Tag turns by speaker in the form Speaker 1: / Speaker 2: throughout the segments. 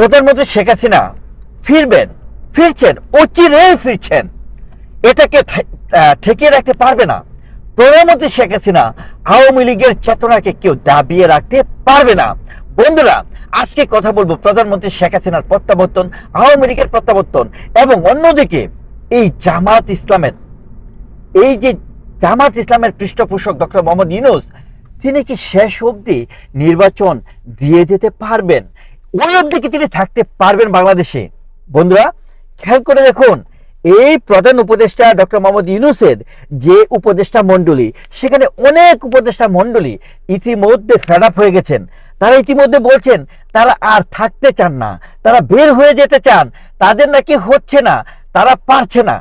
Speaker 1: প্রধানমন্ত্রী শেখ হাসিনা ফিরবেন, ফিরছেন, অচিরেই ফিরছেন। এটাকে ঠেকিয়ে রাখতে পারবে না। প্রধানমন্ত্রী শেখ হাসিনা আওয়ামী লীগের চেতনাকে কেউ দাবিয়ে রাখতে পারবে না। বন্ধুরা, আজকে কথা বলব প্রধানমন্ত্রী শেখ হাসিনার প্রত্যাবর্তন, আওয়ামী লীগের প্রত্যাবর্তন এবং অন্যদিকে এই জামাত ইসলামের। এই যে জামাত ইসলামের পৃষ্ঠপোষক ডক্টর মোহাম্মদ ইউনুস, তিনি কি শেষ অবধি নির্বাচন দিয়ে যেতে পারবেন? ওই কি তিনি থাকতে পারবেন বাংলাদেশে। বন্ধুরা, খেয়াল করে দেখুন, এই প্রধান উপদেষ্টা ডক্টর মোহাম্মদ ইউনুসের যে উপদেষ্টা মণ্ডলী, সেখানে অনেক উপদেষ্টা মণ্ডলী ইতিমধ্যে ফেড আপ হয়ে গেছেন। তারা ইতিমধ্যে বলছেন, তারা আর থাকতে চান না, তারা বের হয়ে যেতে চান, তাদের নাকি হচ্ছে না, তারা পারছে না।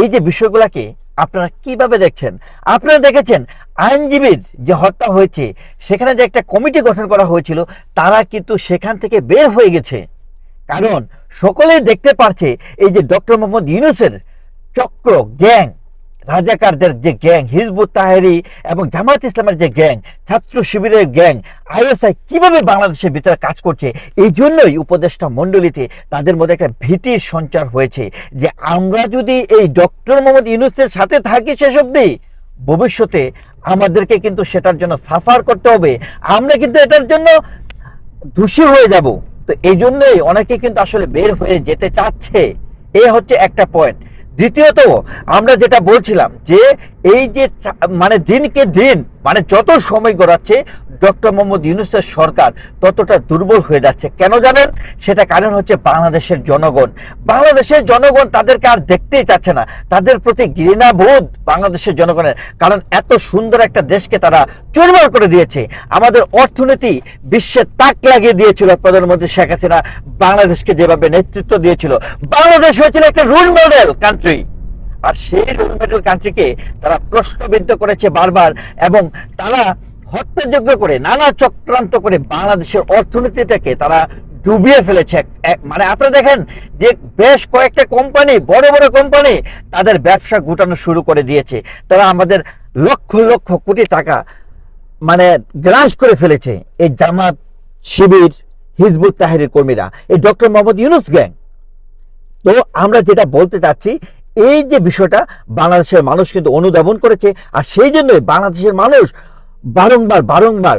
Speaker 1: এই যে বিষয়গুলোকে আপনারা কীভাবে দেখছেন? আপনারা দেখেছেন আইনজীবীর যে হত্যা হয়েছে, সেখানে যে একটা কমিটি গঠন করা হয়েছিল, তারা কিন্তু সেখান থেকে বের হয়ে গেছে। কারণ সকলেই দেখতে পারছে এই যে ডক্টর মোহাম্মদ ইউনুসের চক্র, গ্যাং। রাজাকারদের যে গ্যাং, হিজবুত তাহেরি এবং জামাত ইসলামের যে গ্যাং, ছাত্র শিবিরের গ্যাং, আইএসআই কীভাবে বাংলাদেশের ভিতরে কাজ করছে, এই জন্যই উপদেষ্টা মণ্ডলীতে তাদের মধ্যে একটা ভীতির সঞ্চার হয়েছে যে আমরা যদি এই ডক্টর মোহাম্মদ ইউনুসের সাথে থাকি শেষ অব্দি ভবিষ্যতে আমাদেরকে কিন্তু সেটার জন্য সাফার করতে হবে। আমরা কিন্তু এটার জন্য দোষী হয়ে যাব। তো এই জন্যই অনেকে কিন্তু আসলে বের হয়ে যেতে চাচ্ছে। এ হচ্ছে একটা পয়েন্ট দ্বিতীয়ত আমরা যেটা বলছিলাম যে এই যে মানে দিনকে দিন মানে যত সময় গড়াচ্ছে, ডক্টর মোহাম্মদ ইউনুসের সরকার ততটা দুর্বল হয়ে যাচ্ছে। কেন জানেন? সেটা কারণ হচ্ছে বাংলাদেশের জনগণ। বাংলাদেশের জনগণ তাদেরকে আর দেখতেই চাচ্ছে না। তাদের প্রতি ঘৃণাবোধ বাংলাদেশের জনগণের। কারণ এত সুন্দর একটা দেশকে তারা চুরমার করে দিয়েছে। আমাদের অর্থনীতি বিশ্বে তাক লাগিয়ে দিয়েছিল প্রধানমন্ত্রী শেখ হাসিনা। বাংলাদেশকে যেভাবে নেতৃত্ব দিয়েছিল। বাংলাদেশ হয়েছিল একটা রোল মডেল কান্ট্রি আর সেই মডেল কান্ট্রিকে তারা প্রশ্নবিদ্ধ করেছে বারবার এবং তারা হত্যাযোগ্য করে, নানা চক্রান্ত করে বাংলাদেশের অর্থনীতিটাকে তারা ডুবিয়ে ফেলেছে। মানে আপনারা দেখেন যে বেশ কয়েকটা কোম্পানি, বড় বড় কোম্পানি তাদের ব্যবসা গুটানো শুরু করে দিয়েছে। তারা আমাদের লক্ষ লক্ষ কোটি টাকা মানে গ্রাস করে ফেলেছে। এই জামাত শিবির, হিজবুত তাহেরের কর্মীরা, এই ডক্টর মোহাম্মদ ইউনুস গ্যাং। তো আমরা যেটা বলতে চাচ্ছি এই যে বিষয়টা বাংলাদেশের মানুষ কিন্তু অনুধাবন করেছে, আর সেই জন্যই বাংলাদেশের মানুষ বারংবার বারংবার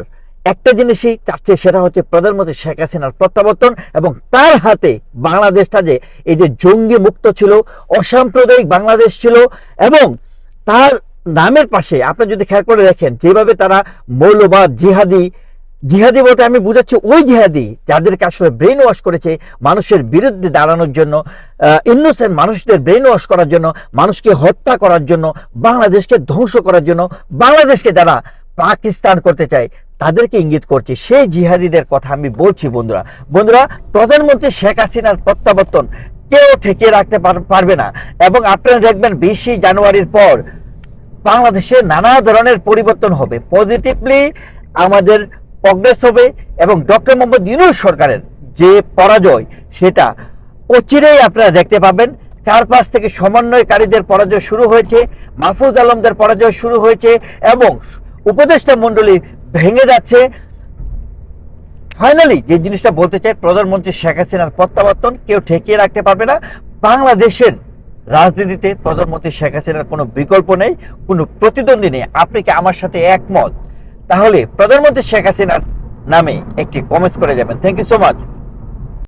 Speaker 1: একটা জিনিসই চাচ্ছে, সেটা হচ্ছে প্রধানমন্ত্রী শেখ হাসিনার প্রত্যাবর্তন এবং তার হাতে বাংলাদেশটা যে এই যে জঙ্গি মুক্ত ছিল, অসাম্প্রদায়িক বাংলাদেশ ছিল এবং তার নামের পাশে আপনি যদি খেয়াল করে দেখেন, যেভাবে তারা মৌলবাদ, জিহাদি জিহাদি বলতে আমি বুঝাচ্ছি ওই জিহাদি যাদেরকে আসলে ব্রেন ওয়াশ করেছে মানুষের বিরুদ্ধে দাঁড়ানোর জন্য ইনোসেন্ট মানুষদের ব্রেন ওয়াশ করার জন্য, মানুষকে হত্যা করার জন্য, বাংলাদেশকে ধ্বংস করার জন্য, বাংলাদেশকে যারা পাকিস্তান করতে চায়, তাদেরকে ইঙ্গিত করছে। সেই জিহাদিদের কথা আমি বলছি বন্ধুরা। বন্ধুরা, প্রধানমন্ত্রী শেখ হাসিনার প্রত্যাবর্তন কেউ ঠেকিয়ে রাখতে পার- পারবে না। এবং আপনারা দেখবেন বিশে জানুয়ারির পর বাংলাদেশে নানা ধরনের পরিবর্তন হবে। পজিটিভলি আমাদের প্রগ্রেস হবে এবং ডক্টর মোহাম্মদ ইউনুস সরকারের যে পরাজয়, সেটা অচিরেই আপনারা দেখতে পাবেন। চার পাঁচ থেকে সমন্বয়কারীদের পরাজয় শুরু হয়েছে, মাহফুজ আলমদের পরাজয় শুরু হয়েছে এবং উপদেষ্টা মণ্ডলী ভেঙে যাচ্ছে। ফাইনালি যে জিনিসটা বলতে চাই, প্রধানমন্ত্রী শেখ হাসিনার প্রত্যাবর্তন কেউ ঠেকিয়ে রাখতে পারবে না। বাংলাদেশের রাজনীতিতে প্রধানমন্ত্রী শেখ হাসিনার কোনো বিকল্প নেই, কোনো প্রতিদ্বন্দ্বী নেই। আপনি কি আমার সাথে একমত? তাহলে প্রধানমন্ত্রী শেখ হাসিনার নামে একটি কমেন্টস করে যাবেন। Thank you so much